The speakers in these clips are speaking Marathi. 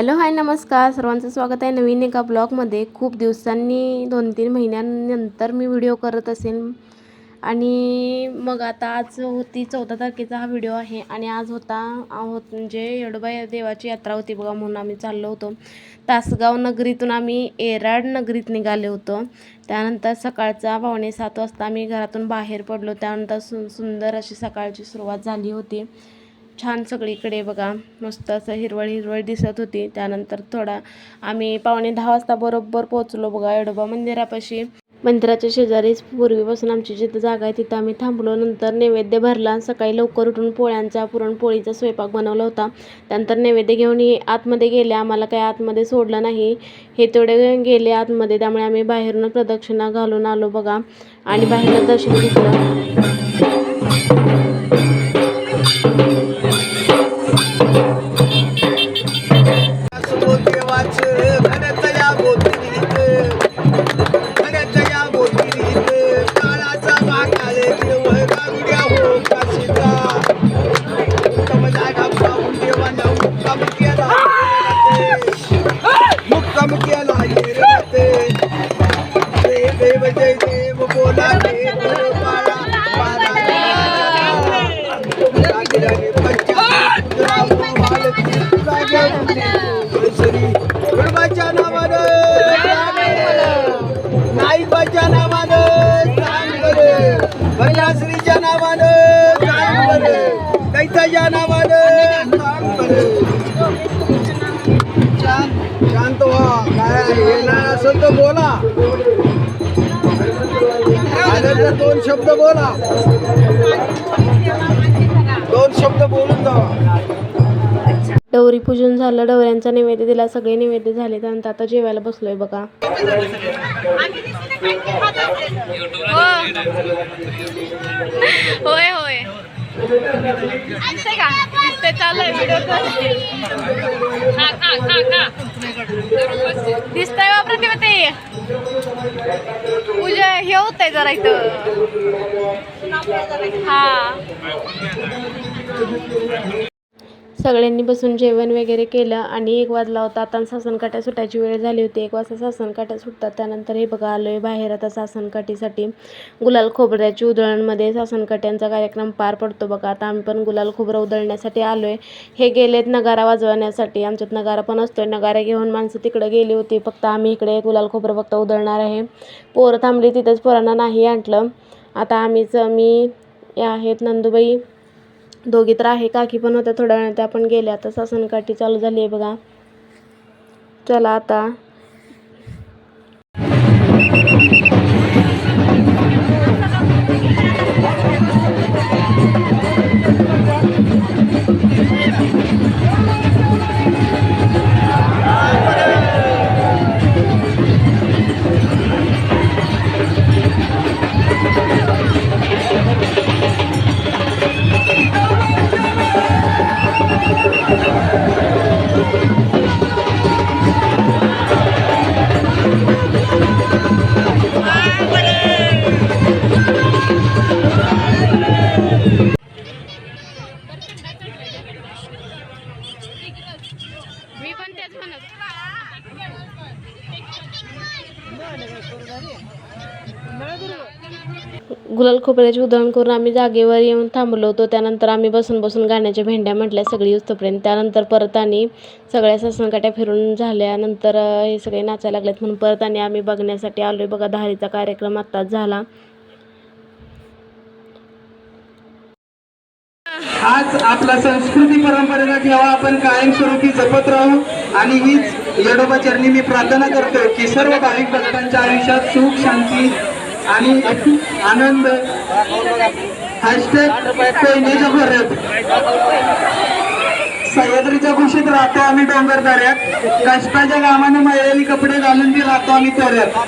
हॅलो हाय नमस्कार. सर्वांचं स्वागत आहे नवीन एका ब्लॉगमध्ये. खूप दिवसांनी दोन तीन महिन्यांनंतर मी व्हिडिओ करत असेल आणि मग आता आज होती चौदा तारखेचा हा व्हिडिओ आहे. आणि आज होता होत म्हणजे येडोबाई देवाची यात्रा होती बघा म्हणून आम्ही चाललो होतो. तासगाव नगरीतून आम्ही एराड नगरीत निघाले होतो. त्यानंतर सकाळचा पावणे सात वाजता आम्ही घरातून बाहेर पडलो. त्यानंतर सु सुंदर अशी सकाळची सुरुवात झाली होती. छान सगळीकडे बघा. मस्त असं हिरवळ हिरवळ दिसत होती. त्यानंतर थोडा आम्ही पावणे दहा वाजता बरोबर पोहोचलो बघा येडोबा मंदिरापाशी. मंदिराच्या शेजारीच पूर्वीपासून आमची जिथं जागा आहे तिथं आम्ही थांबलो. नंतर नैवेद्य भरला. सकाळी लवकर उठून पोळ्यांचा पुरणपोळीचा स्वयंपाक बनवला होता. त्यानंतर नैवेद्य घेऊन हे आतमध्ये गेले. आम्हाला काही आतमध्ये सोडलं नाही. हे तेवढे गेले आतमध्ये. त्यामुळे आम्ही बाहेरून प्रदक्षिणा घालून आलो बघा. आणि बाहेरनं दर्शन घेतलं. लागल्याने नावानं नाईबाच्या नावानं सांग बरं भजनाश्रीच्या नावानं नावानं शांत शांत व्हा काय हे असेल तर बोला तर दोन शब्द बोला. शब्द बोलून जावा. डवरी पूजन झालं डवऱ्यांचा नैवेद्य दिला सगळे नैवेद्य झाले त्यानंतर आता जेवायला बसलोय बघा. होय होय. दिसतंय का? दिसतंय व्हिडिओ वा प्रतिभा ते पूजा हे होतंय जरा इथं. हा. सगळ्यांनी बसून जेवण वगैरे केलं आणि एक वाजला होता. आता सासनकाट्या सुटायची वेळ झाली होती. एक वाजता सासनकाट्या सुटतात. त्यानंतर हे बघा आलोय बाहेर आता सासनकाठीसाठी गुलाल खोबऱ्याची उधळणमध्ये सासनकाट्यांचा कार्यक्रम पार पडतो बघा. आता आम्ही पण गुलाल खोबरं उधळण्यासाठी आलोय. हे गेलेत नगारा वाजवण्यासाठी. आमच्यात नगारा पण असतोय. नगारा घेऊन माणसं तिकडे गेली होती. फक्त आम्ही इकडे गुलाल खोबरं फक्त उधळणार आहे. पोरं थांबली तिथंच पोरांना नाही आणलं. आता आम्हीच मी या आहेत नंदुबाई दोघी तर आहे काकी पण होत्या थोड्या वेळाने त्या पण गेल्या. आता सासनकाठी चालू झाली आहे बघा. चला आता. गुलाल खोबऱ्याचे उधळण करून आम्ही जागेवर येऊन थांबलो होतो. त्यानंतर आम्ही बसून बसून गाण्याच्या भेंड्या म्हटल्या सगळी उस्तपर्यंत. त्यानंतर परत आणि सगळ्या ससनकाट्या फिरून झाल्यानंतर हे सगळे नाचायला लागलेत म्हणून परत आणि आम्ही बघण्यासाठी आलो आहे बघा दहारीचा कार्यक्रम आत्ताच झाला. आज आपला संस्कृती परंपरेला ठेवा आपण कायमस्वरूपी जपत राहू आणि हीच येडोबा चरणी मी प्रार्थना करतो की सर्व भाविक भक्तांच्या आयुष्यात सुख शांती आणि आनंद. हॅशटॅग पेनेच्या सह्याद्रीच्या कुशीत राहतो आम्ही डोंगर दऱ्यात. कष्टाच्या गावाने मळलेली कपडे घालून ती राहतो आम्ही तोऱ्यात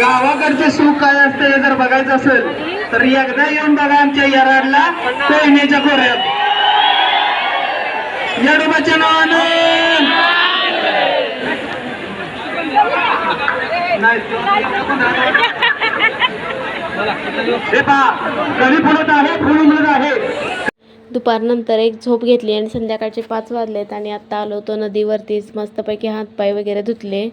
गावाकडचे सुख काय असतं हे जर बघायचं असेल तर एकदा येऊन बघा आमच्या यराडला कोयनेच्या खोऱ्यात. येडोबाच्या नावानं नाही हे पहा कधी फुलत आहे फुल मिळत आहे दुपारनंतर एक झोप घेतली आणि संध्याकाळचे पाच वाजलेत आणि आत्ता आलो तो नदीवरतीच मस्तपैकी हातपाय वगैरे धुतले.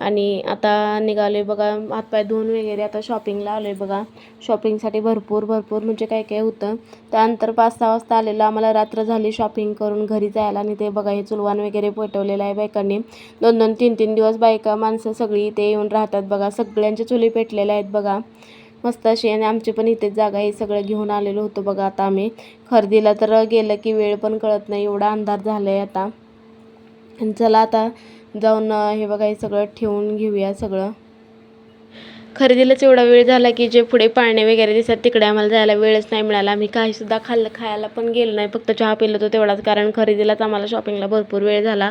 आणि आता निघालो आहे बघा हातपाय धुवून वगैरे आता शॉपिंगला आलो आहे बघा. शॉपिंगसाठी भरपूर भरपूर म्हणजे काय काय होतं. त्यानंतर पाच सहा वाजता आलेलं आम्हाला रात्र झाली शॉपिंग करून घरी जायला आणि ते बघा हे चुलवान वगैरे पेटवलेलं आहे बायकांनी. दोन दोन तीन तीन दिवस बायका माणसं सगळी इथे येऊन राहतात बघा. सगळ्यांचे चुली पेटलेल्या आहेत बघा. मस्त अशी आणि आमची पण इथेच जागा हे सगळं घेऊन आलेलो होतो बघा आता आम्ही. खरेदीला तर गेलं की वेळ पण कळत नाही. एवढा अंधार झाला आहे आता चला आता जाऊन हे बघा हे सगळं ठेवून घेऊया सगळं. खरेदीलाच एवढा वेळ झाला की जे पुढे पाळणे वगैरे दिसतात तिकडे आम्हाला जायला वेळच नाही मिळाला. आम्ही काहीसुद्धा खाल्लं खायला पण गेलो नाही. फक्त चहा पिलो होतो तेवढाच कारण खरेदीलाच आम्हाला शॉपिंगला भरपूर वेळ झाला.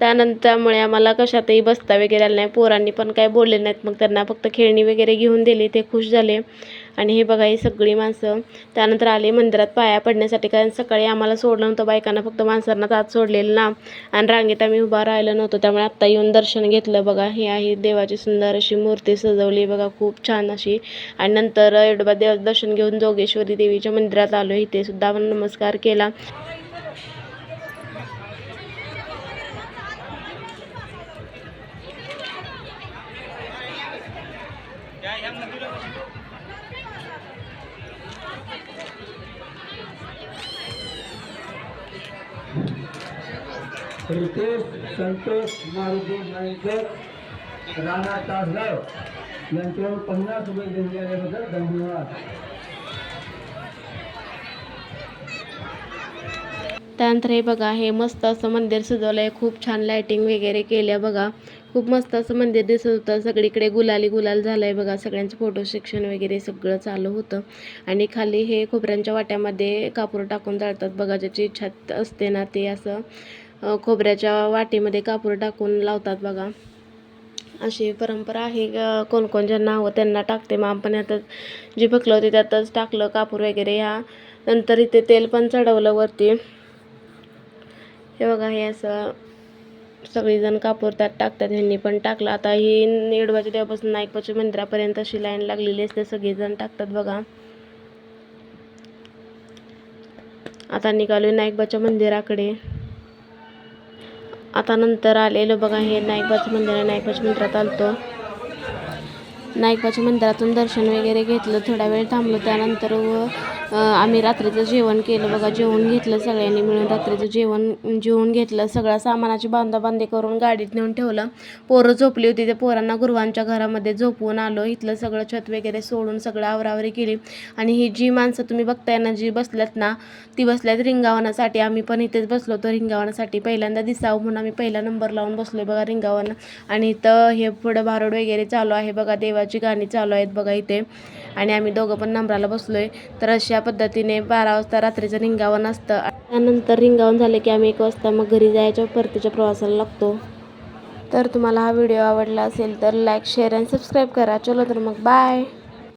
त्यानंतरमुळे आम्हाला कशातही बसता वगैरे आलं नाही. पोरांनी पण काय बोलले नाहीत. मग त्यांना फक्त खेळणी वगैरे घेऊन दिली. ते खुश झाले. आणि हे बघा ही सगळी माणसं त्यानंतर आले मंदिरात पाया पडण्यासाठी. कारण सकाळी आम्हाला सोडलं नव्हतं बायकांना फक्त माणसांनाच आत सोडलेलं ना. आणि रांगेत आम्ही उभा राहिलो नव्हतो. त्यामुळे आत्ता येऊन दर्शन घेतलं बघा. हे आहे देवाची सुंदर अशी मूर्ती सजवली बघा खूप छान अशी. आणि नंतर एवढं देव दर्शन घेऊन जोगेश्वरी देवीच्या मंदिरात आलो इथे सुद्धा आपण नमस्कार केला. रितेश संतोष मारुती नाईकर राणा तासगाव यांच्यावर पन्नास रुपये दिल्याबद्दल धन्यवाद. त्यानंतर हे बघा हे मस्त असं मंदिर सजवलं आहे खूप छान लायटिंग वगैरे केल्या बघा. खूप मस्त असं मंदिर दिसत होतं. सगळीकडे गुलाली गुलाल झालं आहे बघा. सगळ्यांचं फोटो सेक्शन वगैरे सगळं चालू होतं. आणि खाली हे खोबऱ्यांच्या वाट्यामध्ये कापूर टाकून जाळतात बघा ज्याची इच्छा असते ना ते असं. खोबऱ्याच्या वाटीमध्ये कापूर टाकून लावतात बघा. अशी परंपरा आहे. कोण कोण ज्यांना हवं त्यांना टाकते. मग आपण आता जी भकलं होती त्यातच टाकलं कापूर वगैरे. ह्या नंतर इथे तेल पण चढवलं वरती. हे बघा हे असं सगळीजण कापूर त्यात टाकतात. ह्यांनी पण टाकलं. आता ही निडवाच्या देवापासून नाईकपाच्या मंदिरापर्यंत अशी लाईन लागलेली असते. सगळेजण टाकतात बघा. आता निघालो नाईकबाच्या मंदिराकडे. आता नंतर आलेलो बघा हे नाईकबाचं मंदिर आहे. नाईकबाच्या मंदिरात आलतो. नाईकबाच्या मंदिरातून दर्शन वगैरे घेतलं. थोडा वेळ थांबलो. त्यानंतर व आम्ही रात्रीचं जेवण केलं. बघा जेवण घेतलं सगळ्यांनी मिळून रात्रीचं जेवण जेवून घेतलं. सगळ्या सामानाची बांधाबांधी करून गाडीत नेऊन ठेवलं. पोरं झोपली होती. त्या पोरांना गुरुवांच्या घरामध्ये झोपवून आलो. इथलं सगळं छत वगैरे सोडून सगळं आवरावरी केली. आणि ही जी माणसं तुम्ही बघताय ना जी बसल्यात ना ती बसल्यात रिंगावनासाठी. आम्ही पण इथेच बसलो होतो रिंगावनासाठी. पहिल्यांदा दिसावं म्हणून आम्ही पहिला नंबर लावून बसलो बघा रिंगावन. आणि इथं हे पुढं भारुड वगैरे चालू आहे बघा. देवाची गाणी चालू आहेत बघा इथे. आणि आम्ही दोघं पण नंबराला बसलोय. तर अशा पद्धतीने बारा वाजता रात्रीचं रिंगावन असतं. त्यानंतर रिंगावन झाले की आम्ही एक वाजता मग घरी जायच्या परतीच्या प्रवासाला लागतो. तर तुम्हाला हा व्हिडिओ आवडला असेल तर लाईक शेअर आणि सबस्क्राईब करा. चलो तर मग बाय